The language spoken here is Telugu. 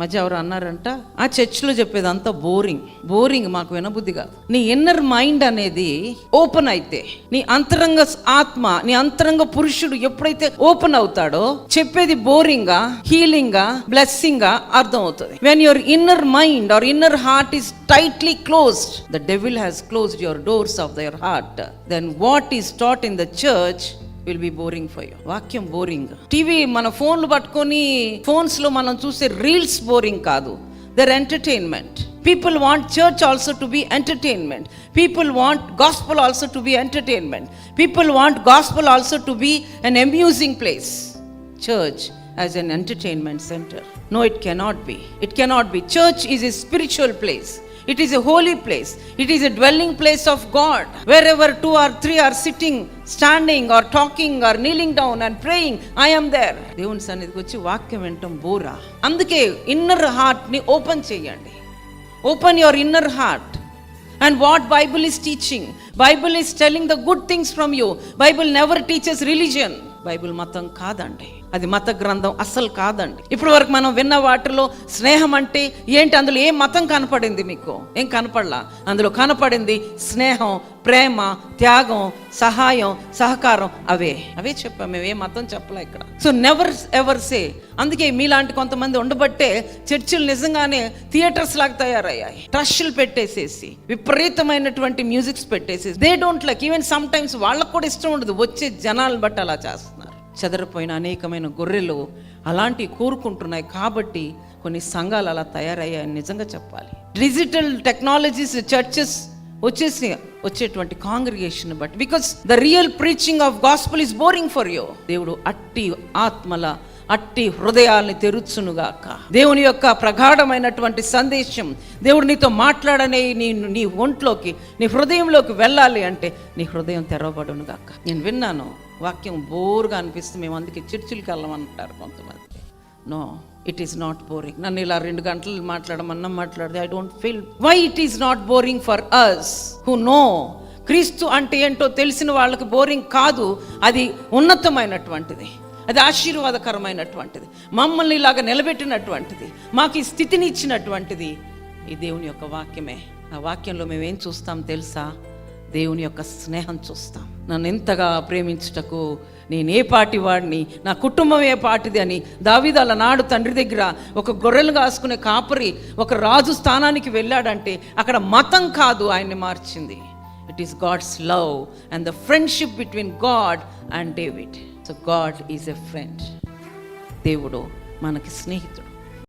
మధ్య ఎవరు అన్నారంట ఆ చర్చ్లో చెప్పేది అంతా బోరింగ్ బోరింగ్ మాకు వినబుద్ధి కాదు. నీ ఇన్నర్ మైండ్ అనేది ఓపెన్ అయితే నీ అంతరంగ ఆత్మ నీ అంతరంగ పురుషుడు ఎప్పుడైతే ఓపెన్ అవుతాడో చెప్పేది బోరింగ్గా హీలింగ్గా బ్లెస్సింగ్గా అర్థం అవుతుంది when your inner mind or inner heart is tightly closed the devil has closed your doors of their heart then what is taught in the church Will be boring for you వాక్యం బోరింగ్ టీవీ మన ఫోన్లు పట్టుకొని ఫోన్స్ లో మనం చూసే రీల్స్ బోరింగ్ కాదు there entertainment people want church also to be entertainment people want gospel also to be entertainment people want gospel also to be an amusing place church as an entertainment center. No, it cannot be. It cannot be. Church is a spiritual place. It is a holy place. It is a dwelling place of God. Wherever two or three are sitting, standing, or talking, or kneeling down and praying, I am there. దేవుని సన్నిధికి వచ్చి వాక్యం వినటం బోరా అందుకే ఇన్నర్ హార్ట్ని ఓపెన్ చేయండి open your inner heart and what Bible is teaching Bible is telling the good things from you Bible never teachers religion Bible మతం కాదండి అది మత గ్రంథం అస్సలు కాదండి. ఇప్పటి వరకు మనం విన్న వాటిలో స్నేహం అంటే ఏంటి? అందులో ఏ మతం కనపడింది మీకు? ఏం కనపడలా? అందులో కనపడింది స్నేహం ప్రేమ త్యాగం సహాయం సహకారం అవే. అవే చెప్పాం మేము ఏ మతం చెప్పలే ఇక్కడ? సో నెవర్ ఎవర్ సే అందుకే మీలాంటి కొంతమంది ఉండబట్టే చర్చిలు నిజంగానే థియేటర్స్ లాగా తయారయ్యాయి. ట్రష్లు పెట్టేసేసి విపరీతమైనటువంటి మ్యూజిక్స్ పెట్టేసి they don't like even sometimes వాళ్ళకు కూడా ఇష్టం ఉండదు వచ్చే జనాలను బట్టి అలా చేస్తున్నారు చెదరిపోయిన అనేకమైన గొర్రెలు అలాంటివి కోరుకుంటున్నాయి కాబట్టి కొన్ని సంఘాలు అలా తయారయ్యాయని నిజంగా చెప్పాలి. డిజిటల్ టెక్నాలజీస్ చర్చెస్ వచ్చేసి వచ్చేటువంటి congregation but because the real preaching of gospel is boring for you దేవుడు అట్టి ఆత్మల అట్టి హృదయాల్ని తెరుచునుగాక దేవుని యొక్క ప్రగాఢమైనటువంటి సందేశం దేవుడు నీతో మాట్లాడనే నీ నీ ఒంట్లోకి నీ హృదయంలోకి వెళ్ళాలి అంటే నీ హృదయం తెరవబడునుగాక నేను విన్నాను వాక్యం బోరుగా అనిపిస్తుంది. మేము అందుకే చర్చిలకి వెళ్ళమంటారు కొంతమంది. No it is not boring నన్ను ఇలా రెండు గంటలు మాట్లాడమన్నా మాట్లాడితే I don't feel why it is not boring for us who know క్రీస్తు అంటే ఏంటో తెలిసిన వాళ్ళకి బోరింగ్ కాదు. అది ఉన్నతమైనటువంటిది. అది ఆశీర్వాదకరమైనటువంటిది. మమ్మల్ని ఇలాగ నిలబెట్టినటువంటిది. మాకు ఈ స్థితిని ఇచ్చినటువంటిది. ఈ దేవుని యొక్క వాక్యమే. ఆ వాక్యంలో మేము ఏం చూస్తాం తెలుసా? దేవుని యొక్క స్నేహం చూస్తాం. నన్ను ఎంతగా ప్రేమించుటకు నేను ఏ పాటి వాడిని నా కుటుంబం ఏ పాటిది అని దావిదాల నాడు తండ్రి దగ్గర ఒక గొర్రెలు కాసుకునే కాపరి ఒక రాజు స్థానానికి వెళ్ళాడంటే అక్కడ మతం కాదు ఆయన్ని మార్చింది. It is God's love and the friendship between God and David so God is a friend దేవుడు మనకి స్నేహితుడు.